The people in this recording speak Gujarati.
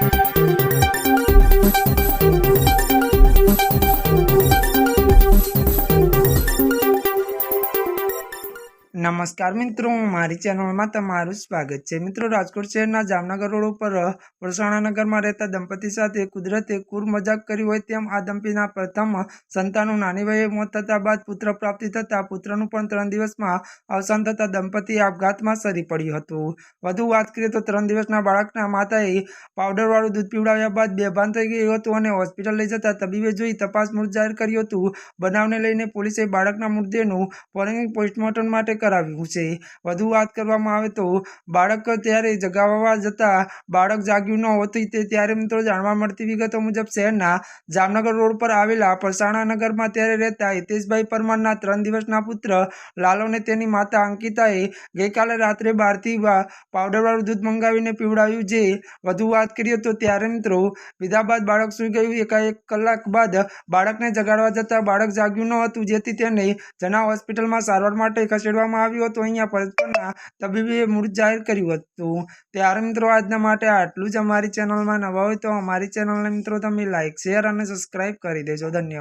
Thank you. નમસ્કાર મિત્રો, મારી ચેનલમાં તમારું સ્વાગત છે. મિત્રો, રાજકોટ શહેરના જામનગર રોડ ઉપર વરસાણા નગરમાં રહેતા દંપતી સાથે કુદરતે કુર મજાક કરી હોય તેમ આ દંપતીના પ્રથમ સંતાનનું નાની વયે મોત થતા બાદ પુત્ર પ્રાપ્તિ થતાં પુત્રનું પણ ત્રણ દિવસમાં અવસાન થતાં દંપતી આપઘાતમાં સરી પડ્યું હતું. વધુ વાત કરીએ તો ત્રણ દિવસના બાળકના માતાએ પાવડરવાળું દૂધ પીવડાવ્યા બાદ બેભાન થઈ ગયું હતું અને હોસ્પિટલ લઈ જતા તબીબે જોઈ તપાસ મૃત જાહેર કર્યું હતું. બનાવને લઈને પોલીસે બાળકના મૃતદેહનું ફોરેન્સિક પોસ્ટમોર્ટમ માટે કરાવ્યું છે. વધુ વાત કરવામાં આવે તો બાળક ત્યારે જગાવવા જતા બાળક જાગ્યું ન હોતી તે ત્યારે મિત્રો જાણવા મળતી વિગતો મુજબ શહેરના જામનગર રોડ પર આવેલા પરસાણા નગરમાં ત્યારે રહેતા હિતેશભાઈ પરમારના ત્રણ દિવસના પુત્ર લાલોને તેની માતા અંકિતાએ ગઈકાલે રાત્રે બહારથી પાવડરવાળું દૂધ મંગાવીને પીવડાવ્યું જે વધુ વાત કરીએ તો ત્યારે મિત્રો પીધા બાદ બાળક સૂઈ ગયું. એકાએક કલાક બાદ બાળકને જગાડવા જતાં બાળક જાગ્યું ન હતું જેથી તેને જના હોસ્પિટલમાં સારવાર માટે ખસેડવામાં આવ્યું હતું. અહીંયા પરસ્પરના તબીબે મૃત જાહેર કર્યું હતું. ત્યારે મિત્રો આજના માટે આટલું જ અમારી ચેનલમાં નવા હોય તો અમારી ચેનલને મિત્રો તમે લાઇક શેર અને સબસ્ક્રાઇબ કરી દેજો. ધન્યવાદ.